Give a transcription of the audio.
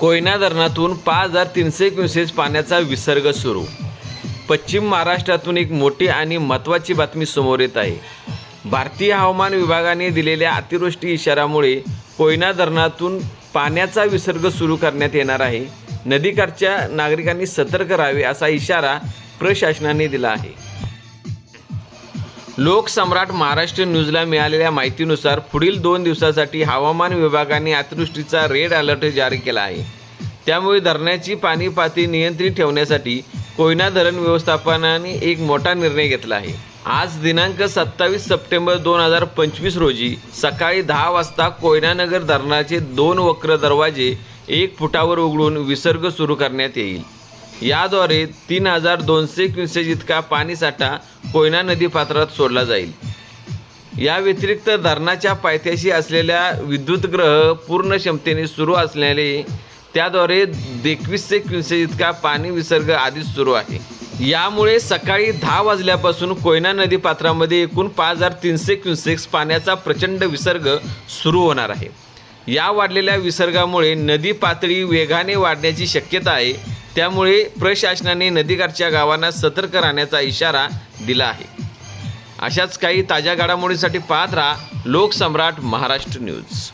कोयना धरणातून पाच हजार तीनशे क्युसेस पाण्याचा विसर्ग सुरू. पश्चिम महाराष्ट्रातून एक मोठी आणि महत्त्वाची बातमी समोर येत आहे. भारतीय हवामान विभागाने दिलेल्या अतिवृष्टी इशारामुळे कोयना धरणातून पाण्याचा विसर्ग सुरू करण्यात येणार आहे. नदीकाठच्या नागरिकांनी सतर्क राहावे असा इशारा प्रशासनाने दिला आहे. लोकसम्राट महाराष्ट्र न्यूजला मिळालेल्या माहितीनुसार पुढील दोन दिवसासाठी हवामान विभागाने अतिवृष्टीचा रेड अलर्ट जारी केला आहे. त्यामुळे धरणाची पाणी पातळी नियंत्रित ठेवण्यासाठी कोयना धरण व्यवस्थापनाने एक मोठा निर्णय घेतला आहे. आज दिनांक सत्तावीस सप्टेंबर दोन हजार पंचवीस रोजी सकाळी दहा वाजता कोयनानगर धरणाचे दोन वक्र दरवाजे एक फुटावर उघडून विसर्ग सुरू करण्यात येईल. याद्वारे तीन हजार दोनशे क्युसेज इतका पाणीसाठा कोयना नदी पात्रात सोडला जाईल. या व्यतिरिक्त धरणाच्या पायथ्याशी असलेल्या विद्युतग्रह पूर्ण क्षमतेने सुरू असल्याने त्याद्वारे एकवीसशे क्युसेस इतका पाणी विसर्ग आधीच सुरू आहे. यामुळे सकाळी दहा वाजल्यापासून कोयना नदी पात्रामध्ये एकूण पाच हजार तीनशे क्युसेक्स पाण्याचा प्रचंड विसर्ग सुरू होणार आहे. या वाढलेल्या विसर्गामुळे नदी पातळी वेगाने वाढण्याची शक्यता आहे. त्यामुळे प्रशासनाने नदीकाठच्या गावांना सतर्क राहण्याचा इशारा दिला आहे. अशाच काही ताज्या घडामोडींसाठी पाहत राहा लोकसम्राट महाराष्ट्र न्यूज.